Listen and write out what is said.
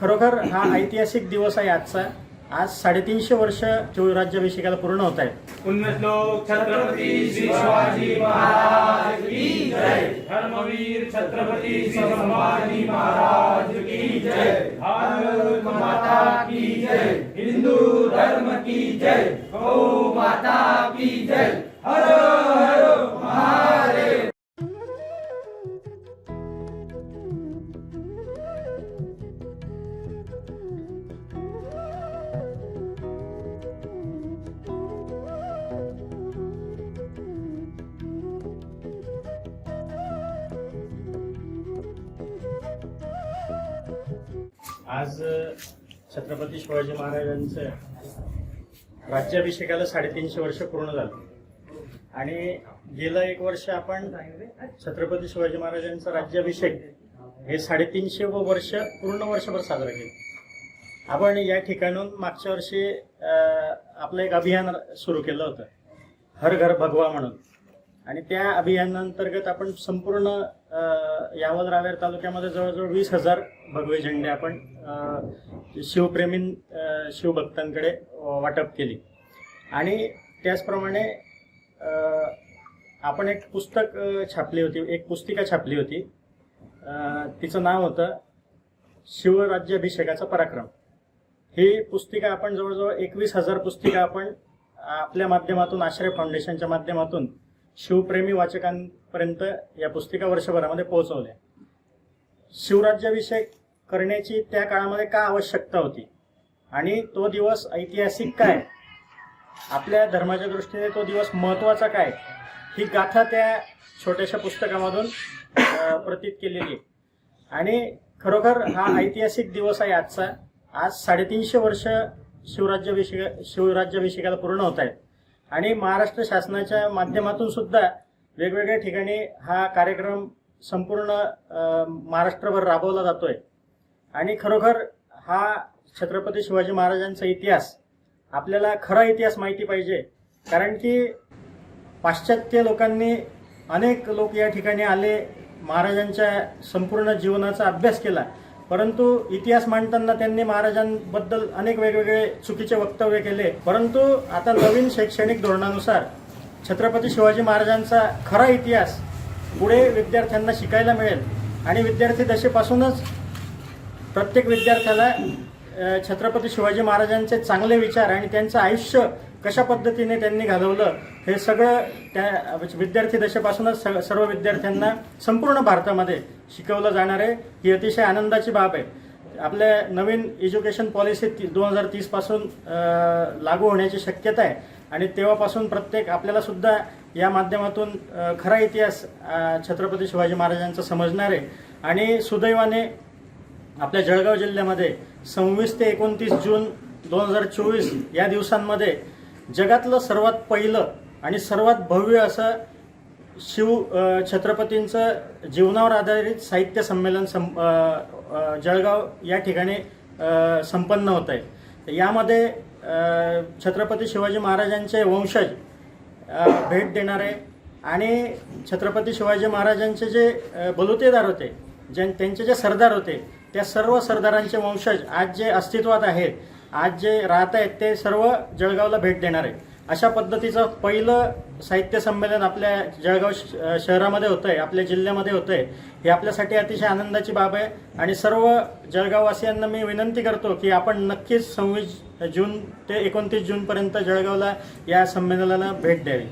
खरोखर हा ऐतिहासिक दिवस आहे आजचा. आज साडेतीनशे वर्ष राज्याभिषेकाला पूर्ण होत आहेत पुण्यश्लोक छत्रपती शिवाजी महाराज की जय. धर्मवीर छत्रपती संभाजी महाराज की जय. भारत माता की जय. हिंदू धर्म की जय. गौ माता की जय. हर आज छत्रपती शिवाजी महाराजांचं राज्याभिषेकाला साडेतीनशे वर्ष पूर्ण झालं. आणि गेलं एक वर्ष आपण छत्रपती शिवाजी महाराजांचा राज्याभिषेक हे साडेतीनशे व वर्ष पूर्ण वर्षभर साजरा केलं. आपण या ठिकाणून मागच्या वर्षी आपलं एक अभियान सुरू केलं होतं. हर घर भगवा म्हणून. आणि त्या अभियानांतर्गत आपण संपूर्ण यावल रावेर तालुक्यामध्ये जवळजवळ वीस हजार भगवे झेंडे आपण अ, शिवप्रेमीं शिवभक्तांकडे वाटप केली. आणि त्याचप्रमाणे आपण एक पुस्तक छापली होती एक पुस्तिका छापली होती. तिचं नाव होतं शिवराज्याभिषेकाचा पराक्रम. ही पुस्तिका आपण जवळजवळ एकवीस हजार पुस्तिका आपण आपल्या माध्यमातून आश्रय फाउंडेशनच्या माध्यमातून शिवप्रेमी वाचकांपर्यंत या पुस्तिका वर्षभरामध्ये पोहोचवल्या. शिवराज्याभिषेक करण्याची त्या काळामध्ये का आवश्यकता होती? आणि तो दिवस ऐतिहासिक काय? आपल्या धर्माच्या दृष्टीने तो दिवस महत्त्वाचा काय? ही गाथा त्या छोट्याशा पुस्तकामधून प्रतीत केलेली आहे. आणि खरोखर हा ऐतिहासिक दिवस आहे आजचा. आज साडेतीनशे वर्ष शिवराज्याभिषेक शिवराज्याभिषेकाला पूर्ण होत आहेत. आणि महाराष्ट्र शासनाच्या माध्यमातून सुद्धा वेगवेगळ्या ठिकाणी हा कार्यक्रम संपूर्ण महाराष्ट्रभर राबवला जातोय. आणि खरोखर हा छत्रपती शिवाजी महाराजांचा इतिहास आपल्याला खरा इतिहास माहिती पाहिजे. कारण की पाश्चात्य लोकांनी अनेक लोक या ठिकाणी आले महाराजांच्या संपूर्ण जीवनाचा अभ्यास केला. परंतु इतिहास मांडताना त्यांनी महाराजांबद्दल अनेक वेगवेगळे चुकीचे वक्तव्य केले. परंतु आता नवीन शैक्षणिक धोरणानुसार छत्रपती शिवाजी महाराजांचा खरा इतिहास पुढे विद्यार्थ्यांना शिकायला मिळेल. आणि विद्यार्थी दशेपासूनच प्रत्येक विद्यार्थ्याला छत्रपती शिवाजी महाराजांचे चांगले विचार आणि त्यांचं आयुष्य कशा पद्धतीने त्यांनी घालवलं हे सगळं त्या विद्यार्थी दशेपासूनच स- सर्व विद्यार्थ्यांना संपूर्ण भारतामध्ये शिकवलं जाणार आहे. ही अतिशय आनंदाची बाब आहे. आपल्या नवीन एज्युकेशन पॉलिसी दोन हजार तीसपासून लागू होण्याची शक्यता आहे. आणि तेव्हापासून प्रत्येक आपल्याला सुद्धा या माध्यमातून खरा इतिहास छत्रपती शिवाजी महाराजांचा समजणार आहे. आणि सुदैवाने आपल्या जळगाव जिल्ह्यामध्ये सव्वीस ते एकोणतीस जून दोन हजार चोवीस या दिवसांमध्ये जगातलं सर्वात पहिलं आणि सर्वात भव्य असं शिव छत्रपतींचं जीवनावर आधारित साहित्य संमेलन सं जळगाव या ठिकाणी संपन्न होत आहे. यामध्ये छत्रपती शिवाजी महाराजांचे वंशज भेट देणारे आणि छत्रपती शिवाजी महाराजांचे जे बलुतेदार होते ज्यां त्यांचे जे सरदार होते त्या सर्व सरदारांचे वंशज आज जे अस्तित्वात आहेत आज जे राहत आहेत ते सर्व जळगावला भेट देणार आहे. अशा पद्धतीचं पहिलं साहित्य संमेलन आपल्या जळगाव श- शहरामध्ये होतं आहे आपल्या जिल्ह्यामध्ये होतं आहे हे आपल्यासाठी अतिशय आनंदाची बाब आहे. आणि सर्व जळगाववासियांना मी विनंती करतो की आपण नक्कीच सव्वीस जून ते एकोणतीस जूनपर्यंत जळगावला या संमेलनाला भेट द्यावी.